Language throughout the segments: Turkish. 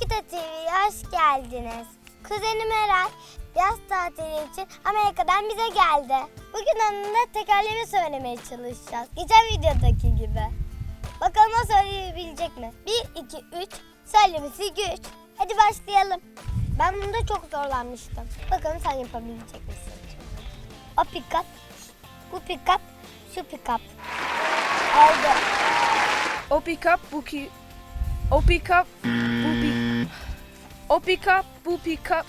Akita TV'ye hoş geldiniz. Kuzenim Eray yaz tatili için Amerika'dan bize geldi. Bugün onunla tekerleme söylemeye çalışacağız. Geçen videodaki gibi. Bakalım o söyleyebilecek mi? 1, 2, 3 söylemesi güç. Hadi başlayalım. Ben bunda çok zorlanmıştım. Bakalım sen yapabilecek misin? O pick up, bu pick up, şu pick up. Oldu. O pick up, bu ki... O pick up, bu. O pick up, bu pick up,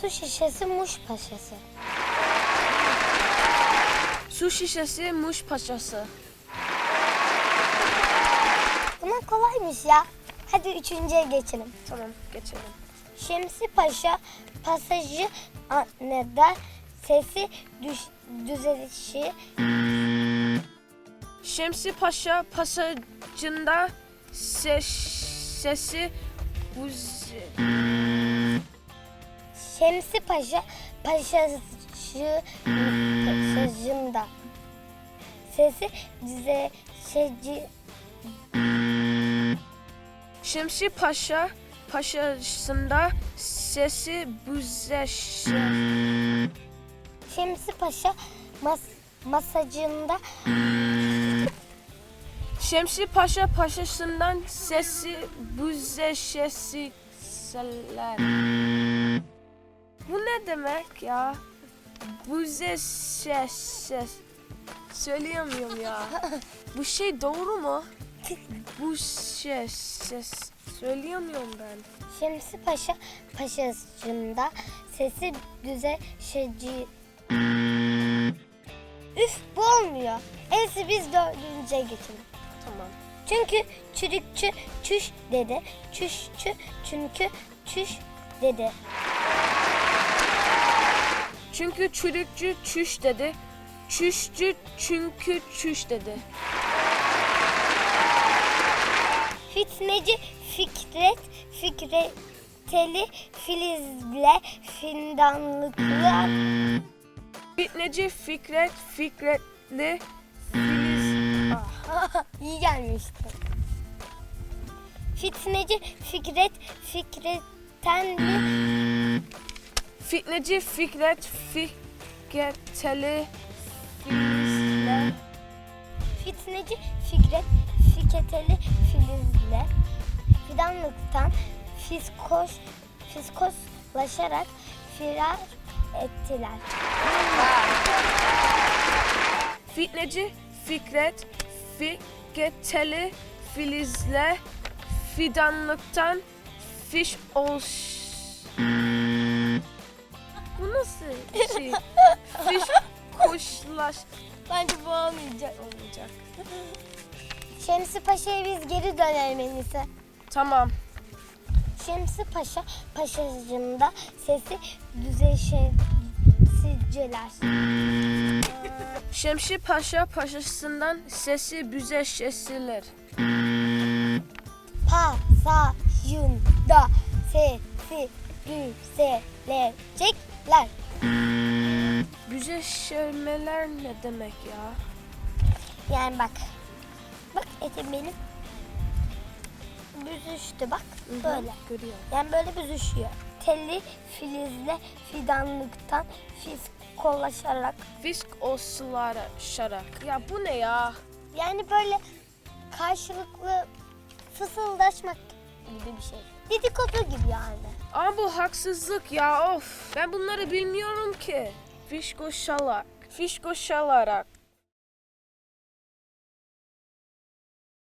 su şişesi muş paşası. Su şişesi, muş paçası. Bunlar kolaymış ya. Hadi üçüncüye geçelim. Tamam, geçelim. Şemsi Paşa pasajı neden sesi düş, düzelişi Şemsi Paşa pasajında ses, sesi buz... Şemsi Paşa paşası pasajında sesi düzelişi Şemsi Paşa paşasında sesi büzeşe... Şemsi Paşa mas, masajında Şemsi Paşa paşasından sesi büzeşesi seller. Bu ne demek ya? Büzeşesi. Söyleyemiyorum ya. Bu şey doğru mu? Bu şey ses. Söyleyemiyorum ben. Şemsi Paşa paşasında sesi düzeşeci Üf bu olmuyor. En biz dördüncüye geçelim. Tamam. Çünkü çürükçü çüş dedi. Çüşçü çünkü çüş dedi. Çünkü çürükçü çüş dedi. Çüşçü çünkü çüş dedi. Fitneci Fikret Fikreteli Filizle Findanlıklı Fitneci Fikret Fikretli. iyi gelmişti. Fitneci Fikret Fikretenli Fitneci Fikret Fikreteli Filizle... Fitneci Fikret Fikreteli Filizle fidanlıktan fiskoş fiskoslaşarak firar ettiler. Fitneci Fikret Fikreteli Filizle fidanlıktan fiş ol... Bu nasıl şey? Fiş koşlaş... Bence bu olmayacak. Olmayacak. Şemsi Paşa'ya biz geri dönelim en iyisi. Tamam. Şemsi Paşa paşacığında sesi düzeşeciler. Şemsi Paşa paşasından sesi büzeşesilir. Pasajında sesi düzelecekler. Büzeşemeler ne demek ya? Yani bak. Bak etim benim. Büzüştü bak. Böyle. Görüyorum. Yani böyle büzüşüyor. Telli filizle fidanlıktan fiskolaşarak. Fisk oslara şarak. Ya bu ne ya? Yani böyle karşılıklı fısıldaşmak gibi bir şey. Dedikodu gibi yani. Ama bu haksızlık ya of. Ben bunları bilmiyorum ki. Fişko şalak. Fişko şalarak.